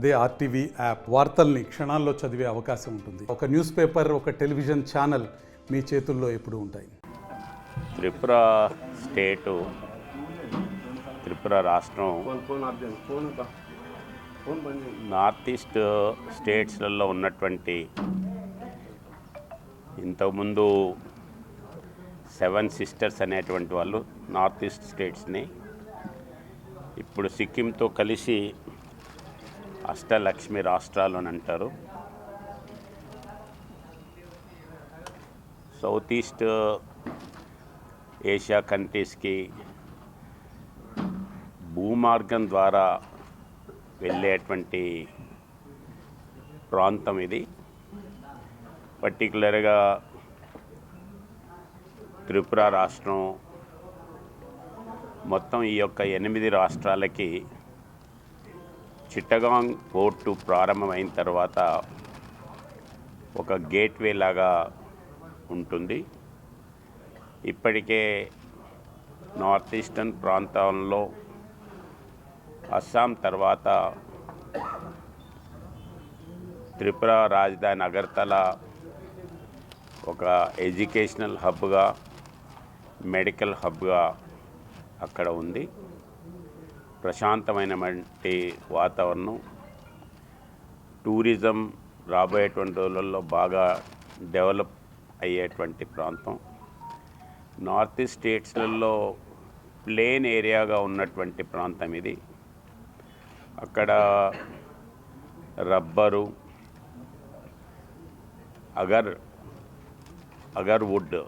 అదే RTV app వార్తల్ని క్షణాల్లో చదివే అవకాశం ఉంటుంది. ఒక న్యూస్ పేపర్ ఒక టెలివిజన్ ఛానల్ మీ చేతుల్లో ఎప్పుడూ ఉంటాయి. త్రిపుర స్టేటు త్రిపుర రాష్ట్రం నార్త్ ఈస్ట్ స్టేట్స్లలో ఉన్నటువంటి ఇంతకుముందు సెవెన్ సిస్టర్స్ అనేటువంటి వాళ్ళు నార్త్ ఈస్ట్ స్టేట్స్ని ఇప్పుడు సిక్కింతో కలిసి అష్టలక్ష్మి రాష్ట్రాలు అని అంటారు. సౌత్ ఈస్ట్ ఏషియా కంట్రీస్కి భూమార్గం ద్వారా వెళ్ళేటువంటి ప్రాంతం ఇది. పర్టికులర్గా త్రిపుర రాష్ట్రం మొత్తం ఈ యొక్క ఎనిమిది రాష్ట్రాలకి చిట్టగాంగ్ పోర్టు ప్రారంభమైన తర్వాత ఒక గేట్వే లాగా ఉంటుంది. ఇప్పటికే నార్త్ ఈస్టర్న్ ప్రాంతంలో అస్సాం తర్వాత త్రిపుర రాజధాని అగర్తల ఒక ఎడ్యుకేషనల్ హబ్గా మెడికల్ హబ్గా అక్కడ ఉంది. ప్రశాంతమైనటువంటి వాతావరణం. టూరిజం రాబోయేటువంటి రోజులలో బాగా డెవలప్ అయ్యేటువంటి ప్రాంతం. నార్త్ ఈస్ట్ స్టేట్స్లలో ప్లేన్ ఏరియాగా ఉన్నటువంటి ప్రాంతం ఇది. అక్కడ rubber agar agar wood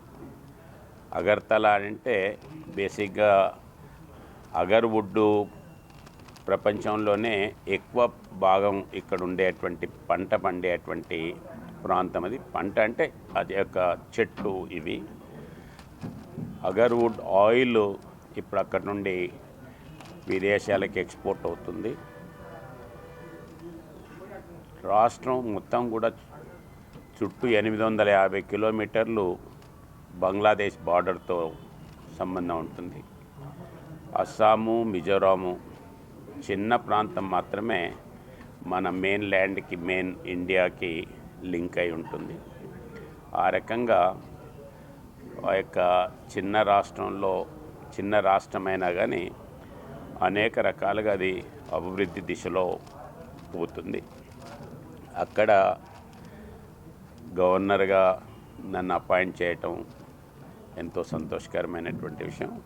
Agartala అంటే బేసిక్గా అగర్ వుడ్డు ప్రపంచంలోనే ఎక్కువ భాగం ఇక్కడ ఉండేటువంటి పంట పండేటువంటి ప్రాంతం అది. పంట అంటే అది యొక్క చెట్లు ఇవి. అగర్వుడ్ ఆయిల్ ఇప్పుడు అక్కడ నుండి విదేశాలకు ఎక్స్పోర్ట్ అవుతుంది. రాష్ట్రం మొత్తం కూడా చుట్టూ ఎనిమిది వందల యాభై కిలోమీటర్లు బంగ్లాదేశ్ బార్డర్తో సంబంధం ఉంటుంది. అస్సాము మిజోరాము చిన్న ప్రాంతం మాత్రమే మన మెయిన్ ల్యాండ్కి మెయిన్ ఇండియాకి లింక్ అయి ఉంటుంది. ఆ రకంగా ఆ యొక్క చిన్న రాష్ట్రంలో చిన్న రాష్ట్రమైనా కానీ అనేక రకాలుగా అది అభివృద్ధి దిశలో పోతుంది. అక్కడ గవర్నర్గా నన్ను అపాయింట్ చేయటం ఎంతో సంతోషకరమైనటువంటి విషయం.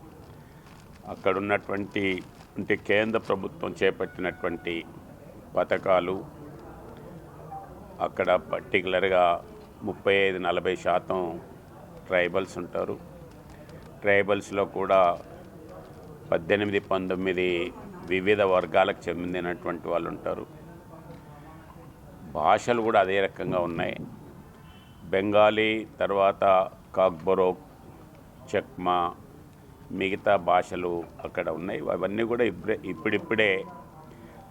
అక్కడ ఉన్నటువంటి అంటే కేంద్ర ప్రభుత్వం చేపట్టినటువంటి పథకాలు అక్కడ పర్టికులర్గా ముప్పై ఐదు నలభై శాతం ట్రైబల్స్ ఉంటారు. ట్రైబల్స్లో కూడా పద్దెనిమిది పంతొమ్మిది వివిధ వర్గాలకు చెందినటువంటి వాళ్ళు ఉంటారు. భాషలు కూడా అదే రకంగా ఉన్నాయి. బెంగాలీ తర్వాత కాక్బరోక్ చక్మా మిగతా భాషలు అక్కడ ఉన్నాయి. అవన్నీ కూడా ఇప్పుడే ఇప్పుడిప్పుడే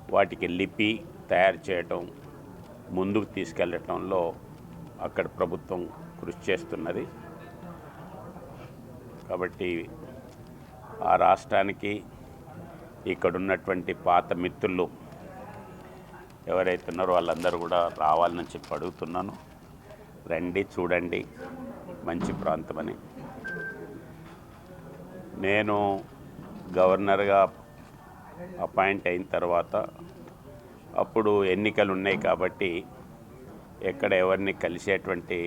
వాటికి లిపి తయారు చేయటం ముందుకు తీసుకెళ్ళటంలో అక్కడ ప్రభుత్వం కృషి చేస్తున్నది. కాబట్టి ఆ రాష్ట్రానికి ఇక్కడ ఉన్నటువంటి పాత మిత్రులు ఎవరైతే ఉన్నారో వాళ్ళందరూ కూడా రావాలని చెప్పి అడుగుతున్నాను. రండి చూడండి. మంచి ప్రాంతమని. నేను గవర్నర్గా అపాయింట్ అయిన తర్వాత అప్పుడు ఎన్నికలు ఉన్నాయి కాబట్టి ఎక్కడ ఎవరిని కలిసేటువంటి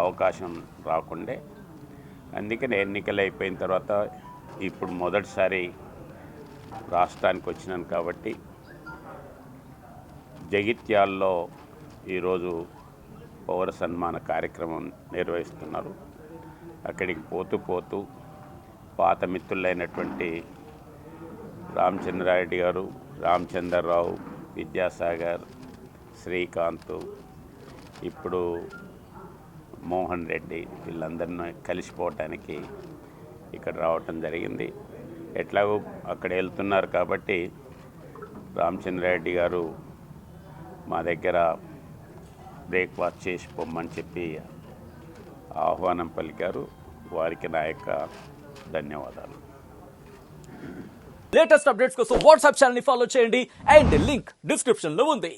అవకాశం రాకుండే. అందుకని ఎన్నికలు అయిపోయిన తర్వాత ఇప్పుడు మొదటిసారి రాష్ట్రానికి వచ్చినాను కాబట్టి జగిత్యాల్లో ఈరోజు పౌర సన్మాన కార్యక్రమం నిర్వహిస్తున్నారు. అక్కడికి పోతూ పోతూ పాత మిత్రులైనటువంటి రామచంద్రారెడ్డి గారు రామచంద్రరావు విద్యాసాగర్ శ్రీకాంత్ ఇప్పుడు మోహన్ రెడ్డి వీళ్ళందరినీ కలిసిపోవటానికి ఇక్కడ రావటం జరిగింది. ఎట్లాగో అక్కడ వెళ్తున్నారు కాబట్టి రామచంద్రారెడ్డి గారు మా దగ్గర బ్రేక్ఫాస్ట్ చేసి పొమ్మని చెప్పి ఆహ్వానం పలికారు. వారికి నా యొక్క ధన్యవాదాలు. లేటెస్ట్ అప్డేట్స్ కోసం వాట్సాప్ ఛానల్ని ఫాలో చేయండి అండ్ లింక్ డిస్క్రిప్షన్లో ఉంది.